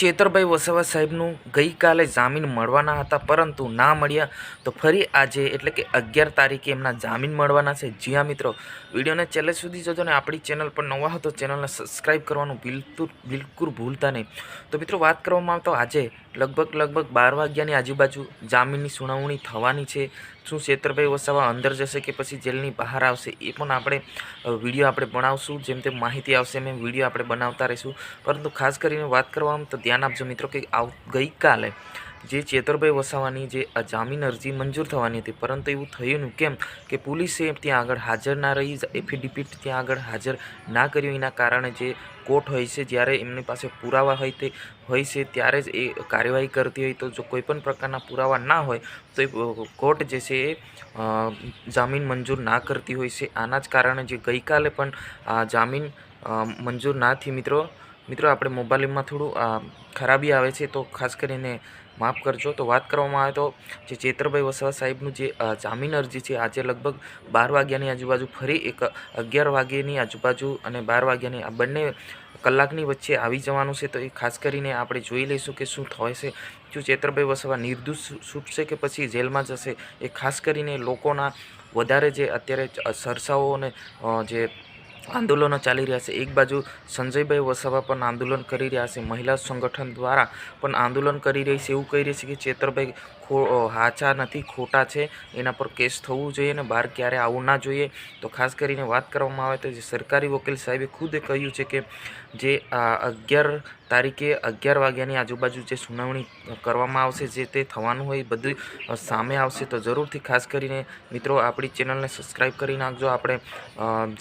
ચેતરભાઈ વસાવા સાહેબનું ગઈકાલે જામીન મળવાના હતા, પરંતુ ના મળ્યા તો ફરી આજે એટલે કે અગિયાર તારીખે એમના જામીન મળવાના છે. જી હા મિત્રો, વિડીયોને છેલ્લે સુધી જોજો ને આપણી ચેનલ પર નવા હતો ચેનલને સબસ્ક્રાઈબ કરવાનું બિલકુલ બિલકુલ ભૂલતા નહીં. તો મિત્રો, વાત કરવામાં આવતો આજે લગભગ લગભગ બાર વાગ્યાની આજુબાજુ જામીનની સુનાવણી થવાની છે. શું છેતરભાઈ વસાવા અંદર જશે કે પછી જેલની બહાર આવશે એ પણ આપણે વીડિયો આપણે બનાવશું. જેમ તેમ માહિતી આવશે એમ વીડિયો આપણે બનાવતા રહીશું. પરંતુ ખાસ કરીને વાત કરવામાં તો ધ્યાન આપજો મિત્રો કે આવ, ગઈકાલે જે ચેતરભાઈ વસાવાની, જે જામીન અરજી મંજૂર થવાની હતી, પરંતુ એવું થયું નહીં. કેમ કે પોલીસે ત્યાં આગળ હાજર ના રહી, એફિડેવિટ ત્યાં આગળ હાજર ના કર્યું. એના કારણે જે કોર્ટ હોય છે, જ્યારે એમની પાસે પુરાવા હોય તે હોય છે, ત્યારે જ એ કાર્યવાહી કરતી હોય. તો જો કોઈ પણ પ્રકારના પુરાવા ના હોય, તો એ કોર્ટ જે છે એ જામીન મંજૂર ના કરતી હોય છે. આના જ કારણે જે ગઈકાલે પણ આ જામીન મંજૂર ના થી મિત્રો. મિત્રો, આપણે મોબાઈલમાં થોડું ખરાબી આવે છે, તો ખાસ કરીને માફ કરજો. તો વાત કરવામાં આવે તો, જે ચેતરભાઈ વસાવા સાહેબનું જે જામીન અરજી છે, આજે લગભગ બાર વાગ્યાની આજુબાજુ ફરી એક, અગિયાર વાગ્યાની આજુબાજુ અને બાર વાગ્યાની આ બંને કલાકની વચ્ચે આવી જવાનું છે. તો એ ખાસ કરીને આપણે જોઈ લઈશું કે શું થશે શું ચેતરભાઈ વસાવા નિર્દોષ છૂટશે કે પછી જેલમાં જશે? એ ખાસ કરીને લોકોના વધારે જે અત્યારે સરસાઓ અને જે આંદોલનો ચાલી રહ્યા છે. એક બાજુ સંજયભાઈ વસાવા પણ આંદોલન કરી રહ્યા છે. મહિલા સંગઠન દ્વારા પણ આંદોલન કરી રહી છે. એવું કહી રહી છે કે ચેતરભાઈ ખો હાચા નથી, ખોટા છે, એના પર કેસ થવું જોઈએ અને બહાર ક્યારે આવવું ના જોઈએ. તો ખાસ કરીને વાત કરવામાં આવે તો જે સરકારી વકીલ સાહેબે ખુદ કહ્યું છે કે જે અગિયાર તારીખે અગિયાર વાગ્યાની આજુબાજુ જે સુનાવણી કરવામાં આવશે, જે તે થવાનું હોય બધું સામે આવશે. તો જરૂરથી ખાસ કરીને મિત્રો આપણી ચેનલને સબસ્ક્રાઈબ કરી નાખજો. આપણે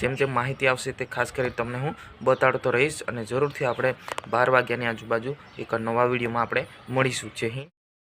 જેમ જેમ માહિતી આવશે તે ખાસ કરી તમને હું બતાડતો રહીશ અને જરૂરથી આપણે બાર વાગ્યાની આજુબાજુ એક નવા વિડીયોમાં આપણે મળીશું. જય હિન્દ.